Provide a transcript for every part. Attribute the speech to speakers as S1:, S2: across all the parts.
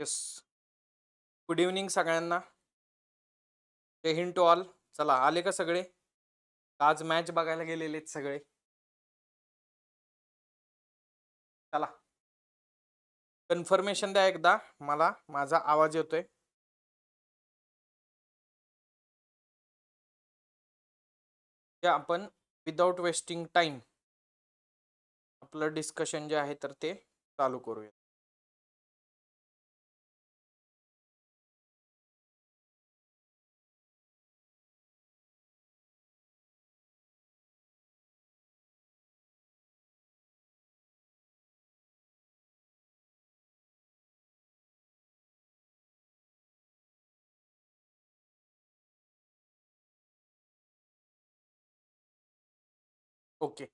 S1: Yes. Good evening सगळ्यांना. जय हिंट टू ऑल. चला आले का सगळे? आज मॅच बघायला गेलेले आहेत सगळे. चला. कन्फर्मेशन द्या एकदा मला. माझा आवाज येतोय. ते आपण विदाउट वेस्टिंग टाइम आपलं डिस्कशन जे आहे तर ते चालू करूया. ओके.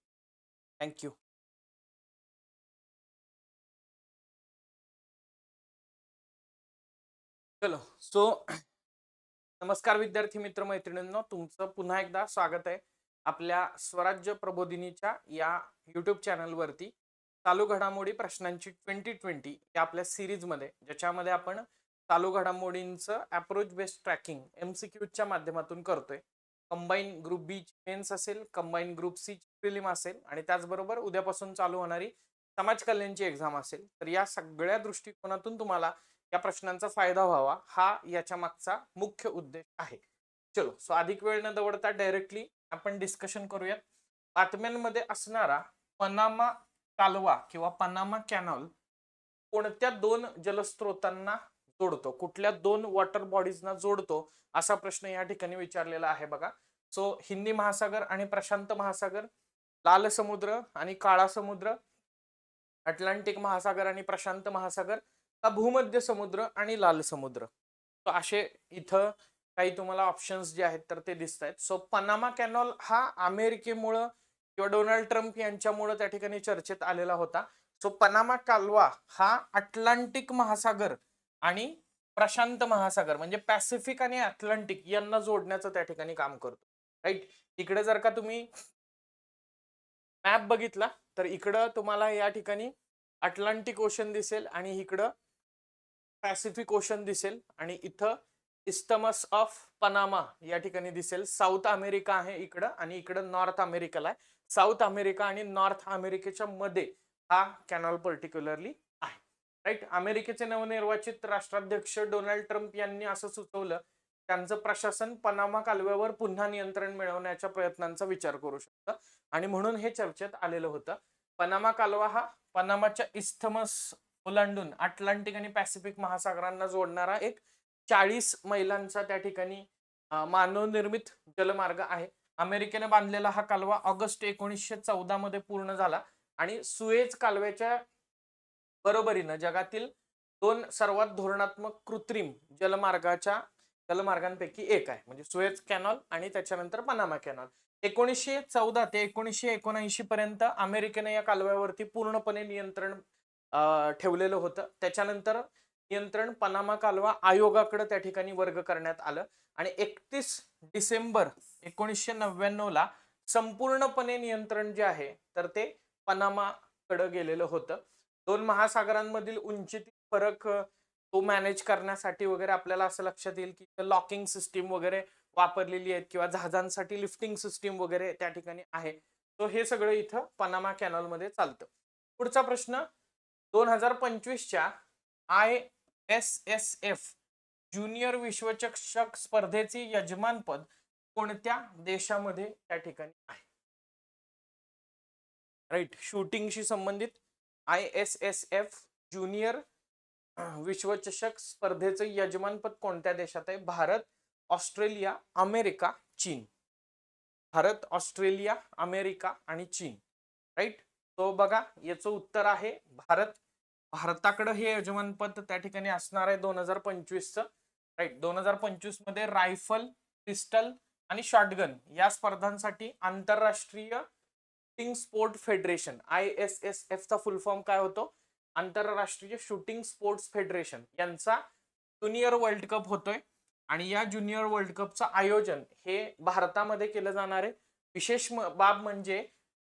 S1: थँक्यू चलो सो नमस्कार विद्यार्थी मित्र मैत्रिणींनो तुमचं पुन्हा एकदा स्वागत आहे आपल्या स्वराज्य प्रबोधिनीच्या या युट्यूब चॅनलवरती चालू घडामोडी प्रश्नांची ट्वेंटी ट्वेंटी या आपल्या सिरीजमध्ये ज्याच्यामध्ये आपण चालू घडामोडींचं approach based tracking M C क्यूच्या माध्यमातून करतोय. कंबाईन ग्रुप बी मेन्स असेल कंबाईन ग्रुप सी प्रिलिम असेल आणि त्याचबरोबर उद्यापासून चालू होणारी समाज कल्याणची एक्झाम असेल. तर या सगळ्या दृष्टिकोनातून तुम्हाला या प्रश्नांचा फायदा व्हावा हा याच्या मागचा मुख्य उद्देश आहे. चलो सो अधिक वेळ न दवडता डायरेक्टली आपण डिस्कशन करूयात. बातम्यांमध्ये असणारा पनामा कालवा किंवा पनामा कॅनॉल कोणत्या दोन जलस्रोतांना जोडतो. कुठल्या दोन वॉटर बॉडीजना जोडतो असा प्रश्न या ठिकाणी विचारलेला आहे बघा. सो हिंदी महासागर आणि प्रशांत महासागर लाल समुद्र आणि काळा समुद्र अटलांटिक महासागर आणि प्रशांत महासागर का भूमध्य समुद्र आणि लाल समुद्र? असे इथं काही तुम्हाला ऑप्शन्स जे आहेत तर ते दिसत आहेत सो पनामा कॅनॉल हा अमेरिकेमुळं किंवा डोनाल्ड ट्रम्प यांच्यामुळं त्या ठिकाणी चर्चेत आलेला होता. सो पनामा कालवा हा अटलांटिक महासागर आणि प्रशांत महासागर म्हणजे पॅसिफिक आणि अटलांटिक यांना जोडण्याचं त्या ठिकाणी काम करतो. राईट इकडे जर का तुम्ही मॅप बघितला तर इकडं तुम्हाला या ठिकाणी अटलांटिक ओशन दिसेल आणि इकडं पॅसिफिक ओशन दिसेल आणि इथं इस्तमस ऑफ पनामा या ठिकाणी दिसेल. साऊथ अमेरिका आहे इकडं आणि इकडं नॉर्थ अमेरिकेला आहे. साऊथ अमेरिका आणि नॉर्थ अमेरिकेच्या मध्ये हा कॅनॉल पर्टिक्युलरली राईट अमेरिकेचे नवनिर्वाचित राष्ट्राध्यक्ष डोनाल्ड ट्रम्प यांनी असं सुचवलं त्यांचं प्रशासन पनामा कालव्यावर पुन्हा नियंत्रण मिळवण्याच्या प्रयत्नांचा विचार करू शकतं. आणि म्हणून हे चर्चेत आलेलं होतं. पनामा कालवा हा पनामाच्या इस्थमस ओलांडून अटलांटिक आणि पॅसिफिक महासागरांना जोडणारा एक चाळीस मैलांचा त्या ठिकाणी मानवनिर्मित जलमार्ग आहे. अमेरिकेने बांधलेला हा कालवा ऑगस्ट एकोणीसशे चौदा मध्ये पूर्ण झाला आणि सुएज कालव्याच्या बरोबरीनं जगातील दोन सर्वात धोरणात्मक कृत्रिम जलमार्गाच्या जलमार्गांपैकी एक आहे. म्हणजे सुएज कॅनॉल आणि त्याच्यानंतर पनामा कॅनॉल. एकोणीसशे चौदा ते एकोणीसशे एकोणऐंशी पर्यंत अमेरिकेने या कालव्यावरती पूर्णपणे नियंत्रण ठेवलेलं होतं. त्याच्यानंतर नियंत्रण पनामा कालवा आयोगाकडे त्या ठिकाणी वर्ग करण्यात आलं आणि एकतीस डिसेंबर एकोणीसशे नव्याण्णव ला संपूर्णपणे नियंत्रण जे आहे तर ते पनामाकडे गेलेलं होतं. दोन महासागरांमधील उंचीतील फरक तो मॅनेज करण्यासाठी वगैरे आपल्याला असं लक्षात येईल की लॉकिंग सिस्टीम वगैरे वापरलेली आहेत किंवा जहाजांसाठी लिफ्टिंग सिस्टीम वगैरे त्या ठिकाणी आहे. तो हे सगळं इथं पनामा कॅनॉलमध्ये चालतं. पुढचा प्रश्न दोन हजार पंचवीसच्या I S S F junior विश्वचषक स्पर्धेचे यजमानपद कोणत्या देशामध्ये त्या ठिकाणी आहे? राईट शूटिंगशी संबंधित I S S F junior विश्वचषक स्पर्धेचं यजमानपद कोणत्या देशात आहे? भारत ऑस्ट्रेलिया अमेरिका चीन. भारत ऑस्ट्रेलिया अमेरिका आणि चीन. राईट तो बघा याचं उत्तर आहे भारत. भारताकडं हे यजमानपद त्या ठिकाणी असणार आहे दोन हजार पंचवीसचं. राईट दोन हजार पंचवीसमध्ये रायफल पिस्टल आणि शॉटगन या स्पर्धांसाठी आंतरराष्ट्रीय shooting sport federation I S S एफचा full form काय होतो? आंतरराष्ट्रीय शूटिंग स्पोर्ट्स फेडरेशन यांचा ज्युनियर वर्ल्ड कप होतोय. आणि या ज्युनियर वर्ल्ड कपचं आयोजन हे भारतामध्ये केलं जाणार आहे. विशेष बाब म्हणजे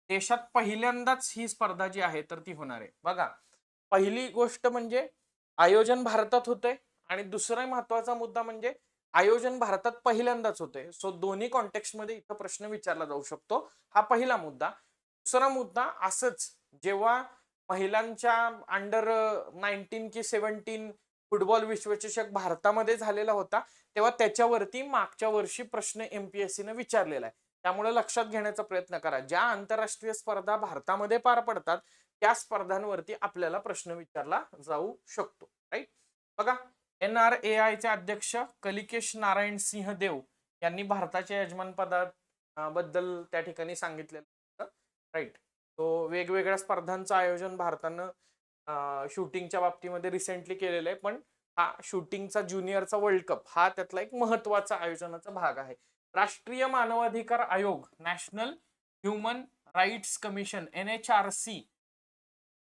S1: देशात पहिल्यांदाच ही स्पर्धा जी आहे तर ती होणार आहे. बघा पहिली गोष्ट म्हणजे आयोजन भारतात होतंय आणि दुसरा महत्त्वाचा मुद्दा म्हणजे आयोजन भारतात पहिल्यांदाच होते सो दोन्ही कॉन्टेक्स्टमध्ये इथं प्रश्न विचारला जाऊ शकतो. हा पहिला मुद्दा. दुसरा मुद्दा असंच जेव्हा महिलांच्या अंडर नाईन्टीन की सेव्हन्टीन फुटबॉल विश्वचषक भारतामध्ये झालेला होता तेव्हा त्याच्यावरती मागच्या वर्षी प्रश्न एमपीएससी न विचारलेला आहे. त्यामुळे लक्षात घेण्याचा प्रयत्न करा. ज्या आंतरराष्ट्रीय स्पर्धा भारतामध्ये पार पडतात त्या स्पर्धांवरती आपल्याला प्रश्न विचारला जाऊ शकतो. राईट बघा एन आर ए आयचे अध्यक्ष कलिकेश नारायण सिंह देव यांनी भारताच्या यजमान पदा बद्दल त्या ठिकाणी सांगितलेलं राईट तो वेगवेगळ्या स्पर्धांचं आयोजन भारतानं शूटिंगच्या बाबतीमध्ये रिसेंटली केलेलं आहे. पण हा शूटिंगचा ज्युनियरचा वर्ल्ड कप हा त्यातला एक महत्त्वाचा आयोजनाचा भाग आहे. राष्ट्रीय मानवाधिकार आयोग national human rights commission N H R C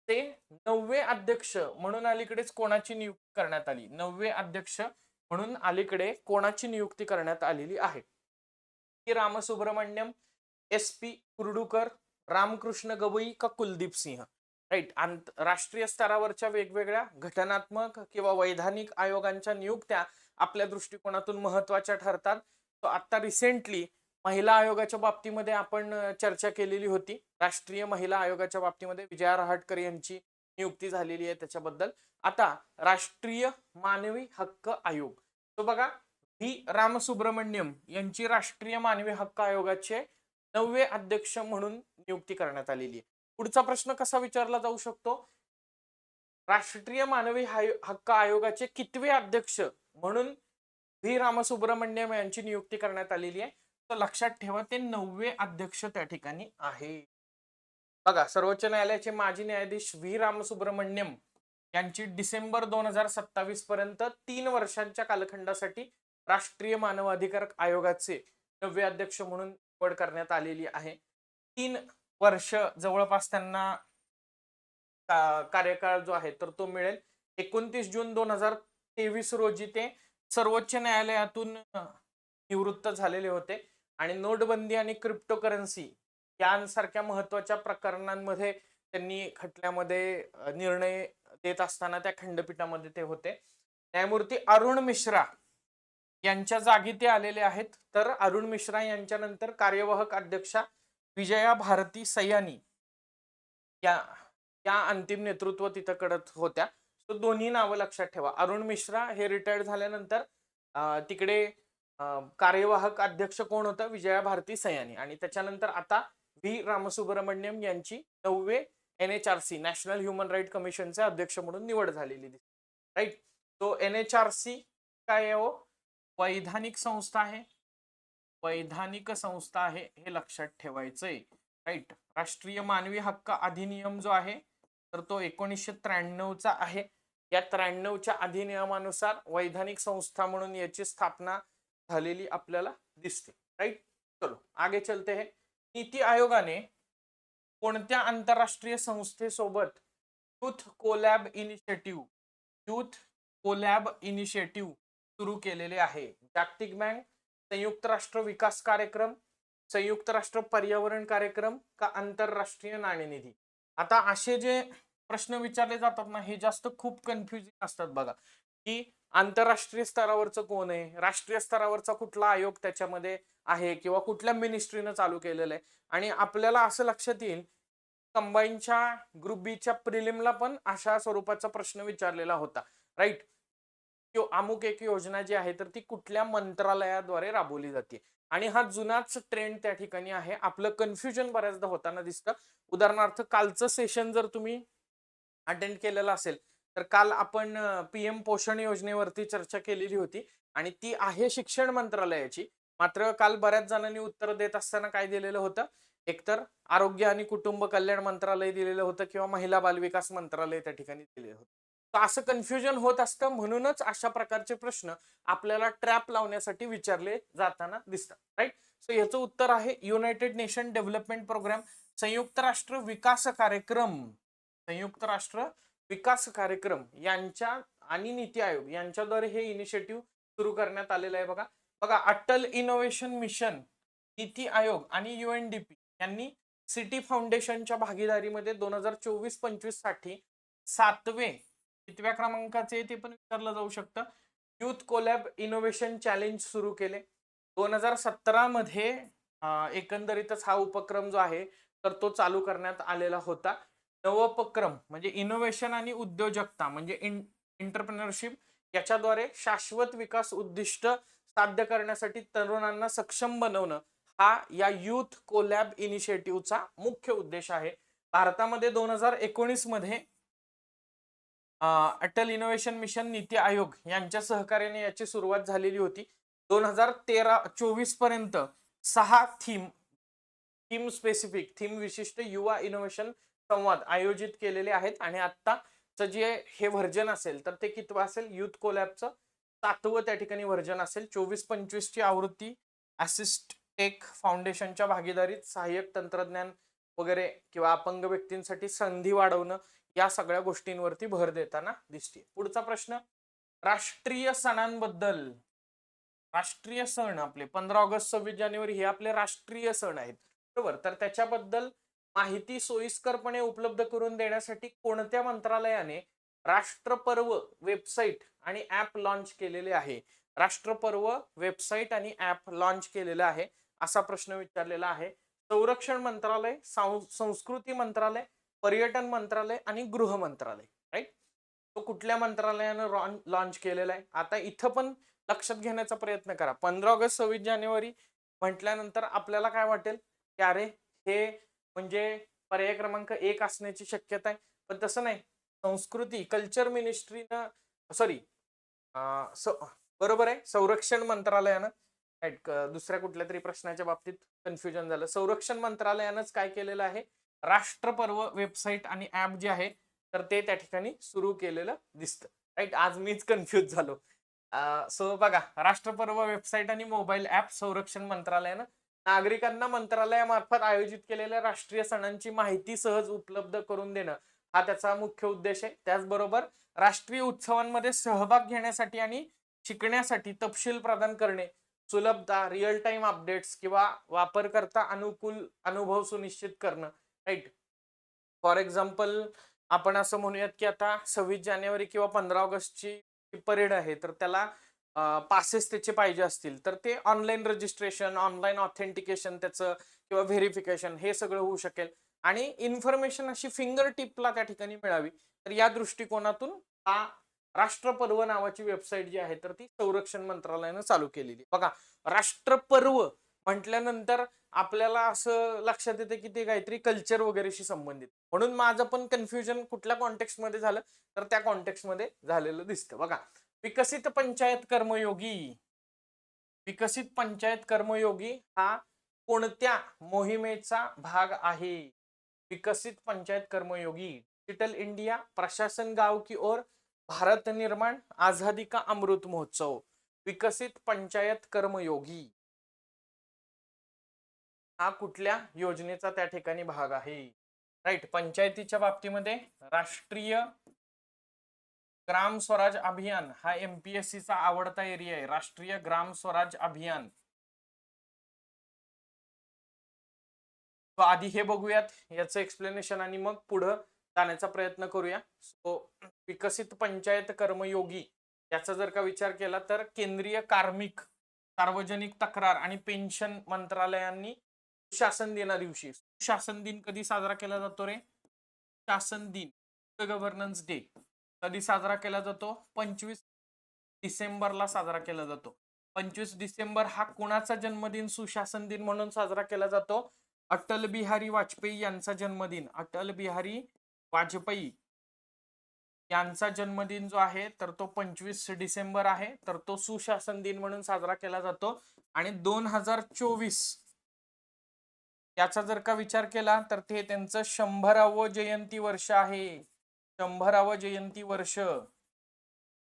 S1: ते नववे अध्यक्ष म्हणून अलीकडेच कोणाची नियुक्ती करण्यात आली? नववे अध्यक्ष म्हणून अलीकडे कोणाची नियुक्ती करण्यात आलेली आहे? की. रामसुब्रमण्यम एस. पी. कुर्डुकर रामकृष्ण गवई का कुलदीप सिंह? राईट आंत राष्ट्रीय स्तरावरच्या वेगवेगळ्या घटनात्मक किंवा वैधानिक आयोगांच्या नियुक्त्या आपल्या दृष्टिकोनातून महत्त्वाच्या ठरतात. तो आता रिसेंटली महिला आयोगाच्या बाबतीमध्ये आपण चर्चा केलेली होती. राष्ट्रीय महिला आयोगाच्या बाबतीमध्ये विजया रहाटकर यांची नियुक्ती झालेली आहे त्याच्याबद्दल. आता राष्ट्रीय मानवी हक्क आयोग. तो बघा व्ही. रामसुब्रमण्यम यांची राष्ट्रीय मानवी हक्क आयोगाचे नववे अध्यक्ष म्हणून नियुक्ती करण्यात आलेली आहे. पुढचा प्रश्न कसा विचारला जाऊ शकतो? राष्ट्रीय मानवी हक्क आयोगाचे कितवे अध्यक्ष म्हणून व्ही. रामसुब्रमण्यम यांची नियुक्ती करण्यात आलेली आहे? तर लक्षात ठेवा ते नववे अध्यक्ष त्या ठिकाणी आहे. बघा सर्वोच्च न्यायालयाचे माजी न्यायाधीश व्ही. रामसुब्रमण्यम यांची डिसेंबर दोन हजार सत्तावीस पर्यंत तीन वर्षांच्या कालखंडासाठी राष्ट्रीय मानवाधिकार आयोगाचे नववे अध्यक्ष म्हणून निवड करण्यात आलेली आहे. तीन वर्ष जवळपास त्यांना कार्यकाळ जो आहे तर तो मिळेल. एकोणतीस जून दोन हजार तेवीस रोजी ते सर्वोच्च न्यायालयातून निवृत्त झालेले होते. आणि नोटबंदी आणि क्रिप्टो करन्सी यांसारख्या महत्त्वाच्या प्रकरणांमध्ये त्यांनी खटल्यामध्ये निर्णय देत असताना त्या खंडपीठामध्ये ते होते. न्यायमूर्ती अरुण मिश्रा यांच्या जागी ते आलेले आहेत. तर अरुण मिश्रा यांच्यानंतर कार्यवाहक अध्यक्षा विजया भारती सयानी या या अंतिम नेतृत्व तिथं करत होत्या. सो दोन्ही नावं लक्षात ठेवा. अरुण मिश्रा हे रिटायर्ड झाल्यानंतर तिकडे कार्यवाहक अध्यक्ष कोण होतं? विजया भारती सयानी. आणि त्याच्यानंतर आता व्ही. रामसुब्रमण्यम यांची नववे N H R C national human right कमिशनचे अध्यक्ष म्हणून निवड झालेली दिसते. राईट तो एन एच आर सी काय आहे हो? वैधानिक संस्था आहे. वैधानिक संस्था आहे हे लक्षात ठेवायचंय. राईट राष्ट्रीय मानवी हक्क अधिनियम जो आहे तर तो एकोणीसशे त्र्याण्णवचा आहे. या त्र्याण्णवच्या अधिनियमानुसार वैधानिक संस्था म्हणून याची स्थापना झालेली आपल्याला दिसते. राईट चलो आगे चलते हे. नीती आयोगाने कोणत्या आंतरराष्ट्रीय संस्थेसोबत youth colab initiative youth colab initiative सुरू केलेले आहे. जागतिक बँक संयुक्त राष्ट्र विकास कार्यक्रम संयुक्त राष्ट्र पर्यावरण कार्यक्रम का आंतरराष्ट्रीय नाणेनिधी? आता असे जे प्रश्न विचारले जातात ना हे जास्त खूप कन्फ्युजिंग असतात बघा. की आंतरराष्ट्रीय स्तरावरचं कोण आहे? राष्ट्रीय स्तरावरचा कुठला आयोग त्याच्यामध्ये आहे किंवा कुठल्या मिनिस्ट्रीनं चालू केलेलं आहे? आणि आपल्याला असं लक्षात येईल कंबाईनच्या ग्रुप बीच्या प्रिलिमला पण अशा स्वरूपाचा प्रश्न विचारलेला होता. राईट अमुक एक योजना जी आहे तर ती कुठल्या मंत्रालयाद्वारे राबवली जाते. आणि हा जुनाच ट्रेंड त्या ठिकाणी आहे. आपलं कन्फ्युजन बऱ्याचदा होताना दिसतं. उदाहरणार्थ कालचं सेशन जर तुम्ही अटेंड केलेलं असेल तर काल आपण पीएम पोषण योजनेवरती चर्चा केलेली होती आणि ती आहे शिक्षण मंत्रालयाची. मात्र काल बऱ्याच जणांनी उत्तर देत असताना काय दिलेलं होतं? एकतर आरोग्य आणि कुटुंब कल्याण मंत्रालय दिलेलं होतं किंवा महिला बालविकास मंत्रालय त्या ठिकाणी दिलेलं होतं. तर असं कन्फ्युजन होत असतं म्हणूनच अशा प्रकारचे प्रश्न आपल्याला ट्रॅप लावण्यासाठी विचारले जाताना दिसतात राईट सो याचं उत्तर आहे युनायटेड नेशन डेव्हलपमेंट प्रोग्राम संयुक्त राष्ट्र विकास कार्यक्रम. संयुक्त राष्ट्र विकास कार्यक्रम यांच्या आणि नीती आयोग यांच्याद्वारे हे इनिशिएटिव्ह सुरू करण्यात आलेलं आहे बघा. बघा अटल इनोव्हेशन मिशन नीती आयोग आणि युएनडीपी यांनी सिटी फाउंडेशनच्या भागीदारीमध्ये दोन हजार चोवीस पंचवीससाठी सातवे कितव्या क्रमांकाचे ते पण विचारलं जाऊ शकतं. युथ कोलॅब इनोव्हेशन चॅलेंज सुरू केले. दोन हजार सतरा मध्ये एकंदरीतच हा उपक्रम जो आहे तर तो चालू करण्यात आलेला होता. नवोपक्रम म्हणजे इनोव्हेशन आणि उद्योजकता म्हणजे इंटरप्रिनरशिप याच्याद्वारे शाश्वत विकास उद्दिष्ट साध्य करण्यासाठी तरुणांना सक्षम बनवणं हा या युथ कोलॅब इनिशिएटिव्हचा मुख्य उद्देश आहे. भारतामध्ये दोन हजार एकोणीसमध्ये अटल इनोव्हेशन मिशन नीती आयोग यांच्या सहकार्याने याची सुरुवात झालेली होती. दोन हजार तेरा चोवीसपर्यंत सहा थीम थीम स्पेसिफिक थीम विशिष्ट युवा इनोव्हेशन संवाद आयोजित केलेले आहेत. आणि आत्ताचं जे हे व्हर्जन असेल तर ते कितवं असेल? युथ कोलॅबचं सातवं त्या ठिकाणी व्हर्जन असेल. चोवीस पंचवीस ची आवृत्ती असिस्ट टेक फाउंडेशनच्या भागीदारीत सहाय्यक तंत्रज्ञान वगैरे किंवा अपंग व्यक्तींसाठी संधी वाढवणं या सगळ्या गोष्टींवरती भर देताना दिसते पुढचा प्रश्न राष्ट्रीय सणांबद्दल. राष्ट्रीय सण आपले पंधरा ऑगस्ट सव्वीस जानेवारी हे आपले राष्ट्रीय सण आहेत. बरोबर? तर त्याच्याबद्दल माहिती सोयीस्करपणे उपलब्ध करून देण्यासाठी कोणत्या मंत्रालयाने राष्ट्रपर्व वेबसाईट आणि ऍप लॉन्च केलेले आहे? राष्ट्रपर्व वेबसाईट आणि ऍप लॉन्च केलेलं आहे असा प्रश्न विचारलेला आहे. संरक्षण मंत्रालय संस्कृती मंत्रालय पर्यटन मंत्रालय आणि गृह मंत्रालय राईट तो कुठल्या मंत्रालयानं लॉन्च केलेला आहे? आता इथं पण लक्षात घेण्याचा प्रयत्न करा. पंधरा ऑगस्ट सव्वीस जानेवारी म्हटल्यानंतर आपल्याला काय वाटेल? की अरे हे म्हणजे पर्याय क्रमांक एक असण्याची शक्यता आहे. पण तसं नाही. संस्कृती कल्चर मिनिस्ट्रीनं सॉरी बरोबर आहे. संरक्षण मंत्रालयानं दुसऱ्या कुठल्या तरी प्रश्नाच्या बाबतीत कन्फ्युजन झालं. संरक्षण मंत्रालयानंच काय केलेलं आहे? राष्ट्रपर्व वेबसाईट आणि ऍप जे आहे तर ते त्या ठिकाणी सुरू केलेलं दिसतं. राईट आज मीच कन्फ्युज झालो. सो बघा राष्ट्रपर्व वेबसाईट आणि मोबाईल ऍप संरक्षण मंत्रालयानं नागरिकांना मंत्रालयामार्फत आयोजित केलेल्या राष्ट्रीय सणांची माहिती सहज उपलब्ध करून देणं हा त्याचा मुख्य उद्देश आहे. त्याचबरोबर राष्ट्रीय उत्सवांमध्ये सहभाग घेण्यासाठी आणि शिकण्यासाठी तपशील प्रदान करणे सुलभता रिअल टाइम अपडेट्स किंवा वापरकर्ता अनुकूल अनुभव सुनिश्चित करणं राईट फॉर एक्झाम्पल आपण असं म्हणूयात की आता सव्वीस जानेवारी किंवा पंधरा ऑगस्टची परेड आहे तर त्याला पासेस त्याचे पाहिजे असतील तर ते ऑनलाईन रजिस्ट्रेशन ऑनलाईन ऑथेंटिकेशन त्याचं किंवा व्हेरिफिकेशन हे सगळं होऊ शकेल. आणि इन्फॉर्मेशन अशी फिंगर टिपला त्या ठिकाणी मिळावी. तर या दृष्टिकोनातून हा राष्ट्रपर्व नावाची वेबसाईट जी आहे तर ती संरक्षण मंत्रालयानं चालू केलेली बघा राष्ट्रपर्व म्हटल्यानंतर आपल्याला असं लक्षात येतं की ते काहीतरी कल्चर वगैरेशी संबंधित. म्हणून माझं पण कन्फ्युजन कुठल्या कॉन्टेक्स्टमध्ये झालं तर त्या कॉन्टेक्स्टमध्ये झालेलं दिसतं. बघा विकसित पंचायत कर्मयोगी. विकसित पंचायत कर्मयोगी हा कोणत्या मोहिमेचा भाग आहे? विकसित पंचायत कर्मयोगी डिजिटल इंडिया प्रशासन गाव की ओर भारत निर्माण आझादी का अमृत महोत्सव? विकसित पंचायत कर्मयोगी. हा कुठल्या योजनेचा त्या ठिकाणी भाग आहे? राईट पंचायतीच्या बाबतीमध्ये राष्ट्रीय ग्राम स्वराज अभियान हा एमपीएससी चा आवडता एरिया आहे. राष्ट्रीय ग्राम स्वराज अभियान. आधी हे बघूयात. याचं एक्सप्लेनेशन आणि मग पुढं जाण्याचा प्रयत्न करूया. सो विकसित पंचायत कर्मयोगी याचा जर का विचार केला तर केंद्रीय कार्मिक सार्वजनिक तक्रार आणि पेन्शन मंत्रालयांनी शासन दिना दिवशी. शासन दिन कधी साजरा केला जातो रे? शासन दिन गव्हर्नन्स डे कधी साजरा केला जातो? पंचवीस डिसेंबरला साजरा केला जातो. पंचवीस डिसेंबर हा कोणाचा जन्मदिन? सुशासन दिन म्हणून साजरा केला जातो. अटल बिहारी वाजपेयी यांचा जन्मदिन. अटल बिहारी वाजपेयी यांचा जन्मदिन जो आहे तर तो पंचवीस डिसेंबर आहे तर तो सुशासन दिन म्हणून साजरा केला जातो. आणि दोन हजार चोवीस याचा जर का विचार केला तर ते त्यांचं शंभरावं जयंती वर्ष आहे. शंभरावं जयंती वर्ष.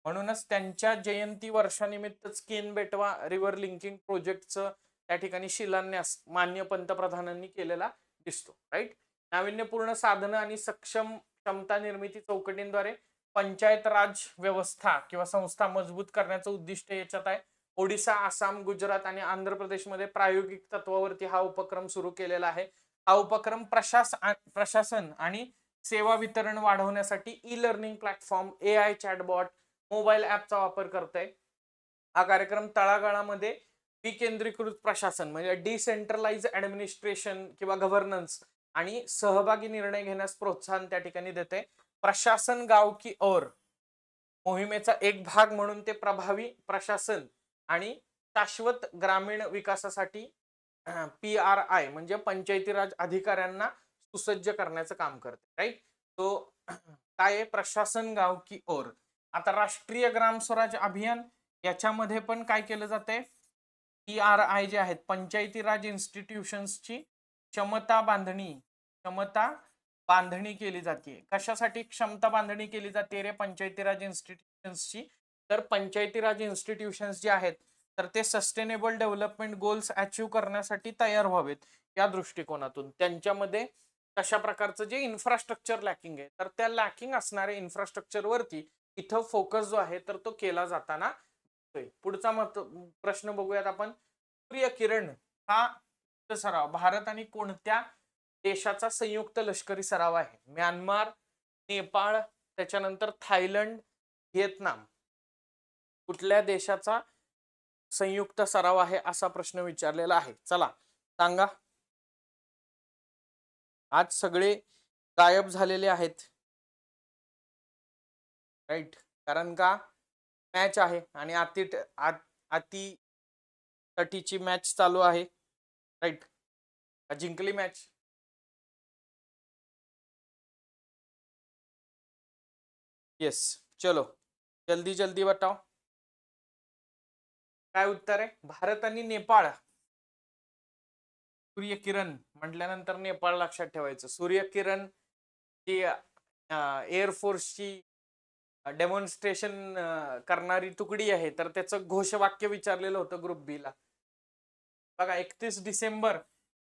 S1: म्हणूनच त्यांच्या जयंती वर्षानिमित्तच केन बेटवा रिव्हर लिंकिंग प्रोजेक्टचं त्या ठिकाणी शिलान्यास मान्य पंतप्रधानांनी केलेला दिसतो राईट? नाविन्यपूर्ण साधनं आणि सक्षम क्षमता निर्मिती चौकटींद्वारे पंचायत राज व्यवस्था किंवा संस्था मजबूत करण्याचं उद्दिष्ट याच्यात आहे. ओडिसा आसाम गुजरात आणि आंध्र प्रदेशमध्ये प्रायोगिक तत्वावरती हा उपक्रम सुरू केलेला आहे. हा उपक्रम प्रशास प्रशासन आणि सेवा वितरण वाढवण्यासाठी E learning platform A I chatbot mobile ॲपचा वापर करत आहे हा कार्यक्रम तळागाळामध्ये विकेंद्रीकृत प्रशासन म्हणजे डिसेंट्रलाइज ऍडमिनिस्ट्रेशन किंवा गव्हर्नन्स आणि सहभागी निर्णय घेण्यास प्रोत्साहन त्या ठिकाणी देते प्रशासन गाव की और मोहिमेचा एक भाग म्हणून ते प्रभावी प्रशासन आणि शाश्वत ग्रामीण विकासासाठी पी आर आय म्हणजे पंचायती राज अधिकाऱ्यांना सुसज्ज करण्याचं काम करते राईट तो काय आहे? प्रशासन गाव की ओर. आता राष्ट्रीय ग्राम स्वराज अभियान याच्यामध्ये पण काय केलं जाते पी आर आय जे आहेत पंचायती राज इन्स्टिट्यूशन्सची क्षमता बांधणी क्षमता बांधणी केली जाते कशासाठी क्षमता बांधणी केली जाते रे? पंचायती राज इन्स्टिट्यूशन्सची तर पंचायती राज इन्स्टिट्यूशन्स जे आहेत तर ते सस्टेनेबल डेव्हलपमेंट गोल्स अचीव करण्यासाठी तयार व्हावेत या दृष्टिकोनातून. त्यांच्यामध्ये तशा प्रकारचं जे इन्फ्रास्ट्रक्चर लॅकिंग आहे तर त्या लॅकिंग असणाऱ्या इन्फ्रास्ट्रक्चर वरती इथं फोकस जो आहे तर तो केला जाताना पुढचा मत प्रश्न बघूयात आपण. सूर्य किरण हा सराव भारत आणि कोणत्या देशाचा संयुक्त लष्करी सराव आहे? म्यानमार नेपाळ त्याच्यानंतर थायलंड व्हिएतनाम. कुठल्या देशाचा संयुक्त सराव आहे असा प्रश्न विचारलेला आहे. चला सांगा. आज सगळे गायब झालेले आहेत. राईट कारण का? मॅच आहे आणि अति अति तटीची मॅच चालू आहे. राईट जिंकली मॅच. येस चलो. जल्दी जल्दी बताओ काय उत्तर आहे? भारत आणि नेपाळ. सूर्यकिरण म्हटल्यानंतर नेपाळ लक्षात ठेवायचं. सूर्यकिरण जी एअरफोर्सची डेमॉन्स्ट्रेशन करणारी तुकडी आहे. तर त्याचं घोषवाक्य विचारलेलं होतं ग्रुप बी ला. बघा एकतीस डिसेंबर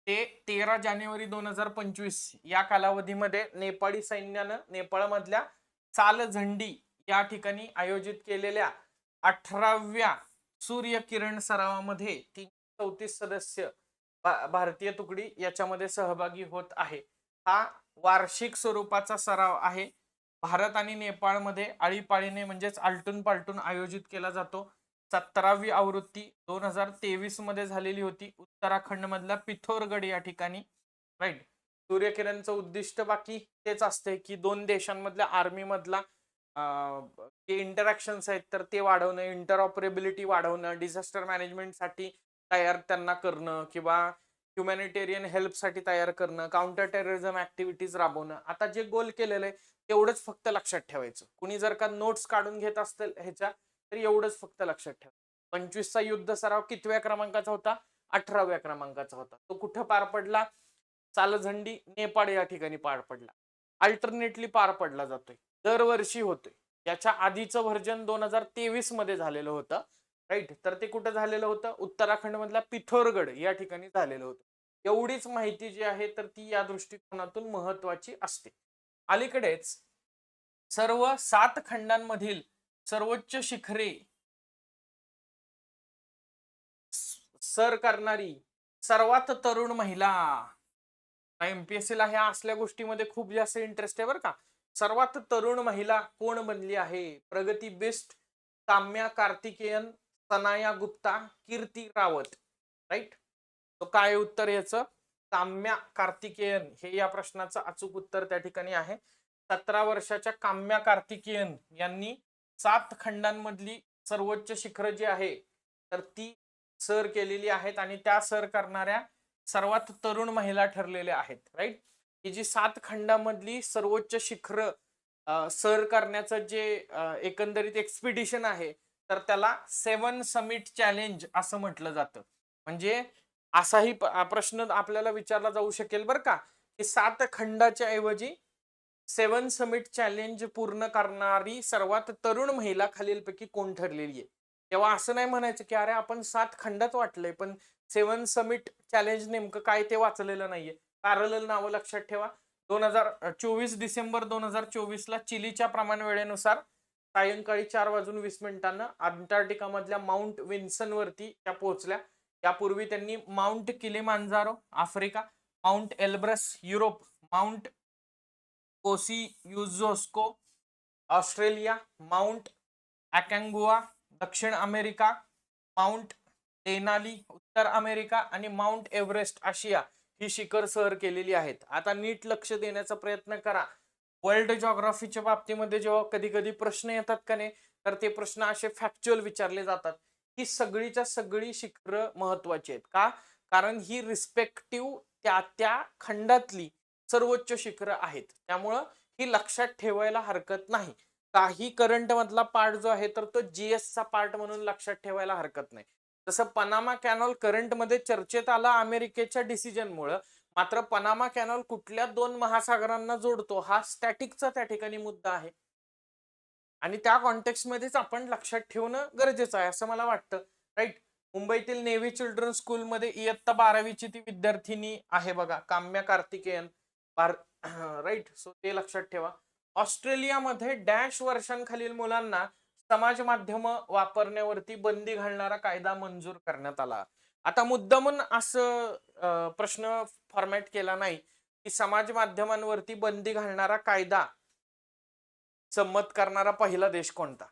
S1: ते तेरा जानेवारी दोन हजार पंचवीस या कालावधीमध्ये नेपाळी सैन्यानं नेपाळमधल्या चाल झंडी या ठिकाणी आयोजित केलेल्या अठराव्या सूर्य किरण सरावामध्ये तीन चौतीस सदस्य भारतीय तुकडी याच्यामध्ये सहभागी होत आहे. हा वार्षिक स्वरूपाचा सराव आहे. भारत आणि नेपाळमध्ये आळीपाळीने म्हणजेच आलटून पालटून आयोजित केला जातो. सतरावी आवृत्ती दोन हजार तेवीसमध्ये झालेली होती. उत्तराखंड मधल्या पिथोरगड या ठिकाणी राईट सूर्यकिरणचं उद्दिष्ट बाकी तेच असते की दोन देशांमधल्या आर्मी मधला जे इंटरॅक्शन्स आहेत तर ते वाढवणं इंटरऑपरेबिलिटी वाढवणं डिझास्टर मॅनेजमेंटसाठी तयार त्यांना करणं किंवा ह्युमॅनिटेरियन हेल्पसाठी तयार करणं काउंटर टेररिझम ऍक्टिव्हिटीज राबवणं. आता जे गोल केलेलं आहे तेवढंच फक्त लक्षात ठेवायचं. कुणी जर का नोट्स काढून घेत असतील ह्याच्या तर एवढंच फक्त लक्षात ठेवा. पंचवीसचा युद्ध सराव कितव्या क्रमांकाचा होता? अठराव्या क्रमांकाचा होता. तो कुठं पार पडला? चालझंडी नेपाळ या ठिकाणी पार पडला. अल्टरनेटली पार पडला जातोय. दरवर्षी होतोय. याच्या आधीचं व्हर्जन दोन हजार तेवीसमध्ये झालेलं होतं राईट? तर ते कुठं झालेलं होतं? उत्तराखंड मधल्या पिथोरगड या ठिकाणी झालेलं होतं. एवढीच माहिती जी आहे तर ती या दृष्टिकोनातून महत्वाची असते. अलीकडेच सर्व सात खंडांमधील सर्वोच्च शिखरे सर करणारी सर्वात तरुण महिला. एमपीएससी ला ह्या असल्या गोष्टीमध्ये खूप जास्त इंटरेस्ट आहे बरं का. सर्वात तरुण महिला कोण बनली आहे? प्रगती बेस्ट काम्या कार्तिकेयन सनाया गुप्ता कीर्ती रावत. राईट तो काय उत्तर याचं? काम्या कार्तिकेयन. हे या प्रश्नाचं अचूक उत्तर त्या ठिकाणी आहे. सतरा वर्षाच्या काम्या कार्तिकेयन यांनी सात खंडांमधली सर्वोच्च शिखर जी आहे तर ती सर केलेली आहेत आणि त्या सर करणाऱ्या सर्वात तरुण महिला ठरलेल्या आहेत. राईट ही जी सात खंडामधली सर्वोच्च शिखर सर करण्याचं जे एकंदरीत एक्सपिडिशन आहे तर त्याला सेवन समिट चॅलेंज असं म्हटलं जातं. म्हणजे असाही प्रश्न आपल्याला विचारला जाऊ शकेल बरं का की सात खंडाच्या ऐवजी सेवन समिट चॅलेंज पूर्ण करणारी सर्वात तरुण महिला खालीलपैकी कोण ठरलेली आहे? तेव्हा असं नाही म्हणायचं की अरे आपण सात खंडात वाटलंय पण सेवन समिट चॅलेंज नेमकं काय ते वाचलेलं नाहीये. पॅरल नावं लक्षात ठेवा. दोन हजार चोवीस डिसेंबर दोन हजार चोवीसला चिलीच्या प्रमाण वेळेनुसार सायंकाळी चार वाजून वीस मिनिटांना अंटार्क्टिका मधल्या माउंट विन्सन वरती त्या पोहोचल्या. त्यापूर्वी त्यांनी mount Kilimanjaro Africa mount Elbrus Europe mount Kosciuszko Australia mount अकँगुआ दक्षिण अमेरिका माउंट टेनाली उत्तर अमेरिका आणि माउंट एव्हरेस्ट आशिया ही शिखर सर केलेली आहेत. आता नीट लक्ष देण्याचा प्रयत्न करा. वर्ल्ड जॉग्राफीच्या बाबतीमध्ये जेव्हा कधी कधी प्रश्न येतात का नाही तर ते प्रश्न असे फॅक्च्युअल विचारले जातात. ही सगळीच्या सगळी शिखरं महत्वाची आहेत. का? कारण ही रिस्पेक्टिव्ह त्या त्या खंडातली सर्वोच्च शिखरं आहेत. त्यामुळं ही लक्षात ठेवायला हरकत नाही. काही करंट मधला पार्ट जो आहे तर तो जीएस चा पार्ट म्हणून लक्षात ठेवायला हरकत नाही. जसं पनामा कॅनॉल करंटमध्ये चर्चेत आला अमेरिकेच्या डिसिजनमुळं. मात्र पनामा कॅनॉल कुठल्या दोन महासागरांना जोडतो हा स्टॅटिकचा त्या ठिकाणी मुद्दा आहे. आणि त्या कॉन्टेक्स्टमध्येच आपण लक्षात ठेवणं गरजेचं आहे असं मला वाटतं. राईट? मुंबईतील नेव्ही चिल्ड्रन स्कूलमध्ये इयत्ता बारावीची ती विद्यार्थिनी आहे बघा काम्या कार्तिकेयन. बार राईट? सो ते लक्षात ठेवा. ऑस्ट्रेलियामध्ये डॅश वर्षांखालील मुलांना समाज माध्यम वापरण्यावरती बंदी घालणारा कायदा मंजूर करण्यात आला. आता मुद्दामून असं प्रश्न फॉर्मॅट केला नाही की समाज माध्यमांवरती बंदी घालणारा कायदा संमत करणारा पहिला देश कोणता?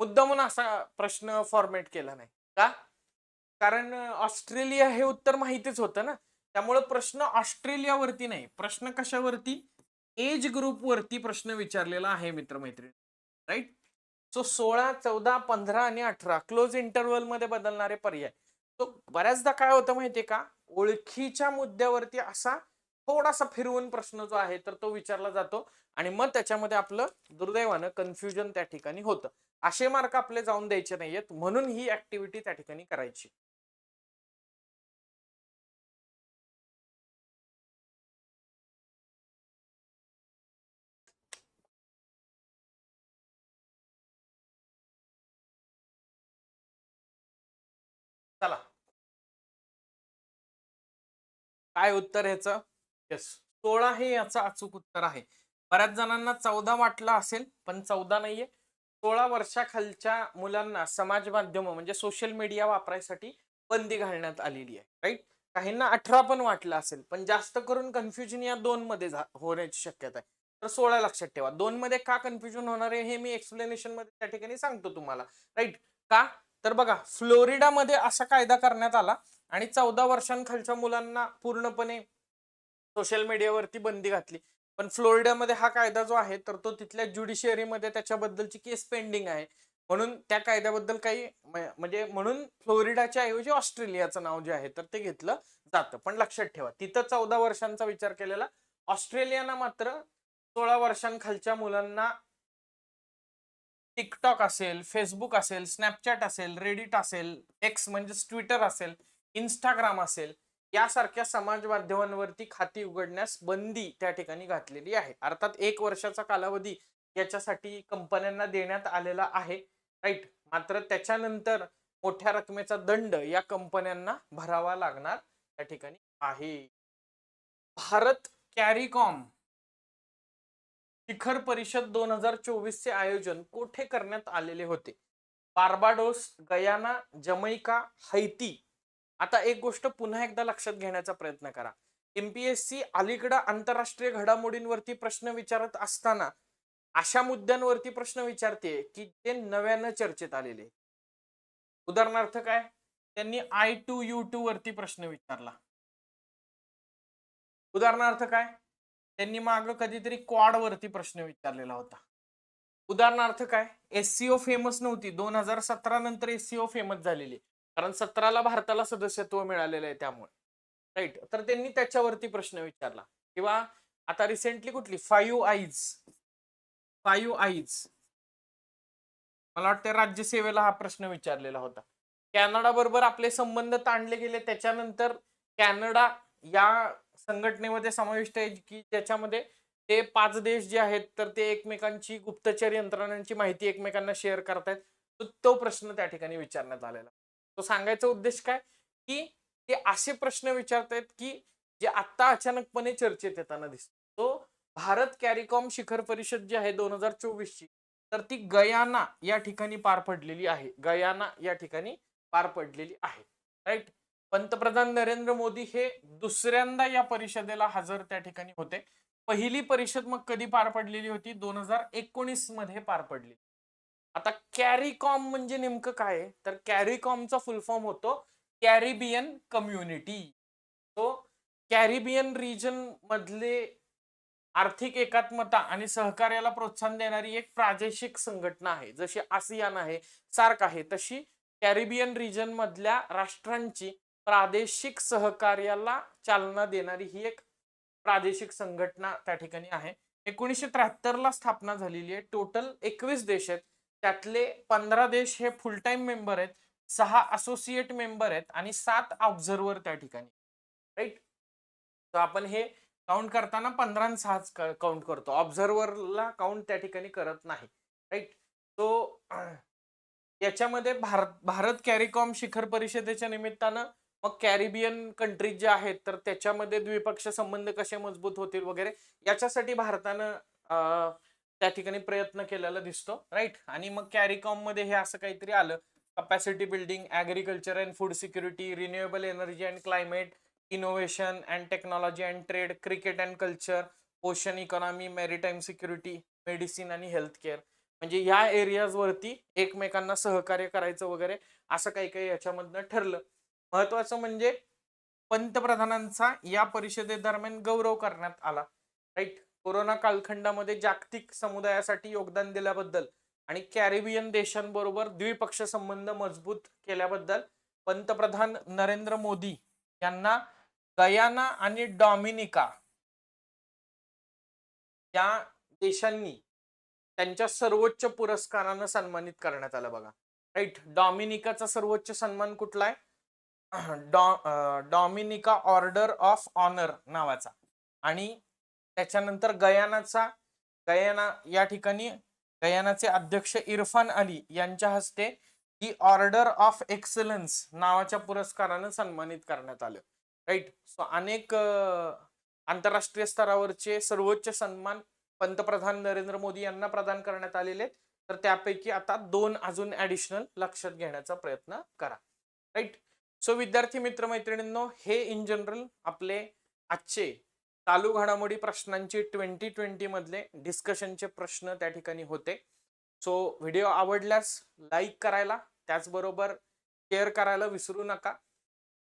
S1: मुद्दामून असा प्रश्न फॉर्मॅट केला नाही. का? कारण ऑस्ट्रेलिया हे उत्तर माहितीच होतं ना. त्यामुळे प्रश्न ऑस्ट्रेलियावरती नाही. प्रश्न कशावरती? एज ग्रुप वरती प्रश्न विचारलेला आहे मित्रमैत्रिणी. राईट? सो सोळा चौदा पंधरा आणि अठरा क्लोज इंटरव्हलमध्ये बदलणारे पर्याय. तो बऱ्याचदा काय होतं माहितीये का? ओळखीच्या मुद्द्यावरती असा थोडासा फिरवून प्रश्न जो आहे तर तो विचारला जातो आणि मग त्याच्यामध्ये आपलं दुर्दैवानं कन्फ्युजन त्या ठिकाणी होतं. असे मार्क आपले जाऊन द्यायचे नाहीयेत. म्हणून ही ऍक्टिव्हिटी त्या ठिकाणी करायची. काय उत्तर ह्याचं? येस सोळा हे याचं अचूक उत्तर आहे. बऱ्याच जणांना चौदा वाटलं असेल पण चौदा नाहीये. सोळा वर्षाखालच्या मुलांना समाज माध्यम म्हणजे सोशल मीडिया वापरायसाठी बंदी घालण्यात आलेली आहे राईट काहींना अठरा पण वाटलं असेल पण जास्त करून कन्फ्युजन या दोन मध्ये होण्याची शक्यता आहे. तर सोळा लक्षात ठेवा. दोन मध्ये का कन्फ्युजन होणार आहे हे मी एक्सप्लेनेशनमध्ये त्या ठिकाणी सांगतो तुम्हाला राईट का? तर बघा फ्लोरिडामध्ये असा कायदा करण्यात आला आणि चौदा वर्षांखालच्या मुलांना पूर्णपणे सोशल मीडियावरती बंदी घातली. पण फ्लोरिडामध्ये हा कायदा जो आहे तर तो तिथल्या ज्युडिशियरीमध्ये त्याच्याबद्दलची केस पेंडिंग आहे. म्हणून त्या कायद्याबद्दल काही म्हणजे म्हणून फ्लोरिडाच्या ऐवजी ऑस्ट्रेलियाचं नाव जे आहे तर ते घेतलं जातं. पण लक्षात ठेवा तिथं चौदा वर्षांचा विचार केलेला ऑस्ट्रेलियाना मात्र सोळा वर्षांखालच्या मुलांना टिकटॉक असेल फेसबुक असेल स्नॅपचॅट असेल रेडिट असेल एक्स म्हणजे ट्विटर असेल इंस्टाग्राम असेल यासारख्या समाज माध्यमांवरती खाती उघडण्यास बंदी त्या ठिकाणी घातलेली आहे. अर्थात एक वर्षाचा कालावधी याच्यासाठी कंपन्यांना देण्यात आलेला आहे राईट मात्र त्याच्यानंतर मोठ्या रकमेचा दंड या कंपन्यांना भरावा लागणार त्या ठिकाणी आहे. भारत कॅरिकॉम शिखर परिषद दोन हजार चोवीस चे आयोजन कोठे करण्यात आलेले होते? बार्बाडोस गयाना जमैका हैती आता एक गोष्ट पुन्हा एकदा लक्षात घेण्याचा प्रयत्न करा. एमपीएससी अलीकडं आंतरराष्ट्रीय घडामोडींवरती प्रश्न विचारत असताना अशा मुद्द्यांवरती प्रश्न विचारते की ते नव्यानं चर्चेत आलेले. उदाहरणार्थ काय? त्यांनी आय टू यू टू वरती प्रश्न विचारला. उदाहरणार्थ काय? त्यांनी माग कधीतरी क्वाड वरती प्रश्न विचारलेला होता. उदाहरणार्थ काय? एससीओ फेमस नव्हती. दोन हजार सतरा नंतर एससीओ फेमस झालेली. कारण सतराला भारताला सदस्यत्व मिळालेलं आहे त्यामुळे. राईट तर त्यांनी त्याच्यावरती प्रश्न विचारला. किंवा आता रिसेंटली कुठली? फाईव्ह आईज फाईव्ह आईज मला वाटतं राज्यसेवेला हा प्रश्न विचारलेला होता. कॅनडा बरोबर आपले संबंध ताणले गेले. त्याच्यानंतर कॅनडा या संघटनेमध्ये समाविष्ट आहे की ज्याच्यामध्ये ते पाच देश जे आहेत तर ते एकमेकांची गुप्तचर यंत्रणांची माहिती एकमेकांना शेअर करतायत. तर तो प्रश्न त्या ठिकाणी विचारण्यात आलेला. तो सांगायचा उद्देश काय? की ते असे प्रश्न विचारतायत की जे आत्ता अचानकपणे चर्चेत येताना दिसतो तो भारत कॅरिकॉम शिखर परिषद जी आहे दोन हजार चोवीस ची तर ती गयाना या ठिकाणी पार पडलेली आहे. गयाना या ठिकाणी पार पडलेली आहे. राईट पंतप्रधान नरेंद्र मोदी हे दुसऱ्यांदा या परिषदेला हजर त्या ठिकाणी होते. पहिली परिषद मग कधी पार पडलेली होती? दोन हजार एकोणीसमध्ये पार पडली आता कॅरिकॉम म्हणजे नेमकं काय? तर कॅरिकॉमचा फुल फॉर्म होतो कॅरिबियन कम्युनिटी तो कॅरिबियन रिजन मधले आर्थिक एकात्मता आणि सहकार्याला प्रोत्साहन देणारी एक प्रादेशिक संघटना आहे. जशी आसियान आहे सार्क आहे तशी कॅरिबियन रिजन मधल्या राष्ट्रांची प्रादेशिक सहकार्याला चालना देणारी ही एक प्रादेशिक संघटना त्या ठिकाणी आहे. एकोणीसशे त्र्याहत्तर ला स्थापना झालेली आहे. टोटल एकवीस देश आहेत. त्यातले पंधरा देश हे फुल टाइम मेंबर आहेत सहा असोसिएट मेंबर आहेत आणि सात ऑब्झर्वर त्या ठिकाणी. राईट तर आपण हे काउंट करताना पंधरा सहाच काउंट करतो. ऑब्झर्वरला काउंट त्या ठिकाणी करत नाही. राईट तो याच्यामध्ये भारत भारत कॅरिकॉम शिखर परिषदेच्या निमित्तानं मग कॅरिबियन कंट्रीज ज्या आहेत तर त्याच्यामध्ये द्विपक्षीय संबंध कसे मजबूत होतील वगैरे याच्यासाठी भारतानं त्या ठिकाणी प्रयत्न केलेला दिसतो राईट आणि मग कॅरिकॉममध्ये हे असं काहीतरी आलं. Capacity building agriculture and food security renewable energy and climate innovation and technology and trade cricket and culture ocean economy maritime security medicine आणि हेल्थ केअर म्हणजे या एरियाज वरती एकमेकांना सहकार्य करायचं वगैरे असं काही काही याच्यामधनं ठरलं. महत्वाचं म्हणजे पंतप्रधानांचा या परिषदेदरम्यान गौरव करण्यात आला राईट कोरोना कालखंडामध्ये जागतिक समुदायासाठी योगदान दिल्याबद्दल आणि कॅरिबियन देशांबरोबर द्विपक्षीय संबंध मजबूत केल्याबद्दल पंतप्रधान नरेंद्र मोदी यांना गयाना आणि डॉमिनिका या देशांनी त्यांच्या सर्वोच्च पुरस्कारानं सन्मानित करण्यात आलं बघा. राईट डॉमिनिकाचा सर्वोच्च सन्मान कुठला आहे? डॉ डॉमिनिका ऑर्डर ऑफ ऑनर नावाचा. आणि त्याच्यानंतर गयानाचा गयाना या ठिकाणी गयानाचे अध्यक्ष इरफान अली यांच्या हस्ते दी ऑर्डर ऑफ एक्सलन्स नावाच्या पुरस्कारानं सन्मानित करण्यात आलं. राईट सो अनेक आंतरराष्ट्रीय स्तरावरचे सर्वोच्च सन्मान पंतप्रधान नरेंद्र मोदी यांना प्रदान करण्यात आलेले आहेत. तर त्यापैकी आता दोन अजून ऍडिशनल लक्षात घेण्याचा प्रयत्न करा. राईट सो विद्यार्थी मित्र मैत्रिणींनो हे इन जनरल आपले आजचे चालू घडामोडी प्रश्नांचे ट्वेंटी ट्वेंटी मधले डिस्कशनचे प्रश्न त्या ठिकाणी होते. सो व्हिडिओ आवडल्यास लाईक करायला त्याचबरोबर शेअर करायला विसरू नका.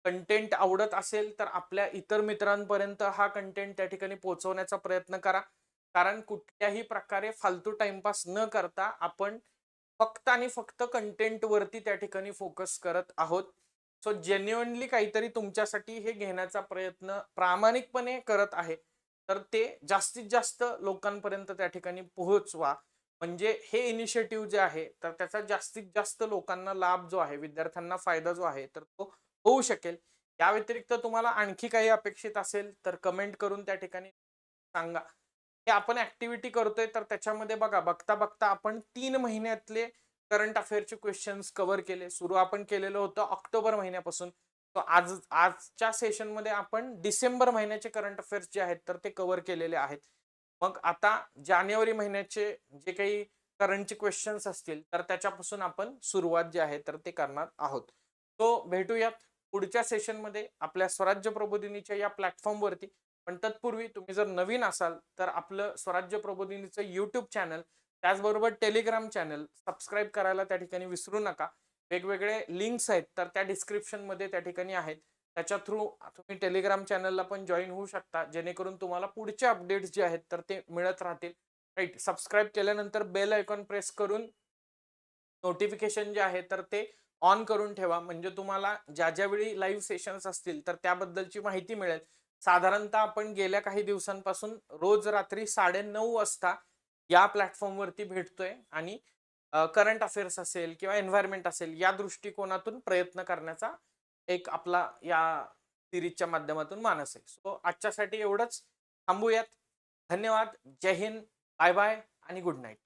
S1: कंटेंट आवडत असेल तर आपल्या इतर मित्रांपर्यंत हा कंटेंट त्या ठिकाणी पोहोचवण्याचा प्रयत्न करा. कारण कुठल्याही प्रकारे फालतू टाइमपास न करता आपण फक्त आणि फक्त कंटेंट वरती त्या ठिकाणी फोकस करत आहोत. सो जेन्युअनली काहीतरी तुमच्यासाठी हे घेण्याचा प्रयत्न प्रामाणिकपणे करत आहे. तर ते जास्तीत जास्त लोकांपर्यंत त्या ठिकाणी पोहोचवा. म्हणजे हे इनिशिएटिव्ह जे आहे तर त्याचा जास्तीत जास्त लोकांना लाभ जो आहे विद्यार्थ्यांना फायदा जो आहे तर तो होऊ शकेल. या व्यतिरिक्त तुम्हाला आणखी काही अपेक्षित असेल तर कमेंट करून त्या ठिकाणी सांगा. हे आपण ऍक्टिव्हिटी करतोय तर त्याच्यामध्ये बघा बघता बघता आपण तीन महिन्यातले करंट अफेअरचे क्वेश्चन्स कव्हर केले. सुरू आपण केलेलं होतं ऑक्टोबर महिन्यापासून. आज आजच्या सेशनमध्ये आपण डिसेंबर महिन्याचे करंट अफेअर्स जे आहेत तर ते कव्हर केलेले आहेत. मग आता जानेवारी महिन्याचे जे काही करंटचे क्वेश्चन्स असतील तर त्याच्यापासून आपण सुरुवात जी आहे तर ते करणार आहोत. तो भेटूयात पुढच्या सेशनमध्ये आपल्या स्वराज्य प्रबोधिनीच्या या प्लॅटफॉर्मवरती पण तत्पूर्वी तुम्ही जर नवीन असाल तर आपलं स्वराज्य प्रबोधिनीचं युट्यूब चॅनल त्याचबरोबर टेलिग्राम चॅनल सबस्क्राईब करायला त्या ठिकाणी विसरू नका. वेगवेगळे लिंक्स आहेत तर त्या डिस्क्रिप्शनमध्ये त्या ठिकाणी आहेत. त्याच्या थ्रू तुम्ही टेलिग्राम चॅनलला पण जॉईन होऊ शकता जेणेकरून तुम्हाला पुढचे अपडेट्स जे आहेत तर ते मिळत राहतील. राईट सबस्क्राईब केल्यानंतर बेल आयकॉन प्रेस करून नोटिफिकेशन जे आहे तर ते ऑन करून ठेवा. म्हणजे तुम्हाला ज्या ज्या वेळी लाईव्ह सेशन्स असतील तर त्याबद्दलची माहिती मिळेल. साधारणतः आपण गेल्या काही दिवसांपासून रोज रात्री साडे नऊ वाजता या प्लॅटफॉर्मवरती भेटतोय आणि करंट अफेअर्स असेल किंवा एन्व्हायरमेंट असेल या दृष्टिकोनातून प्रयत्न करण्याचा एक आपला या सिरीजच्या माध्यमातून मानस आहे. सो आजच्यासाठी एवढंच. थांबूयात. धन्यवाद. जय हिंद. बाय बाय आणि गुड नाईट.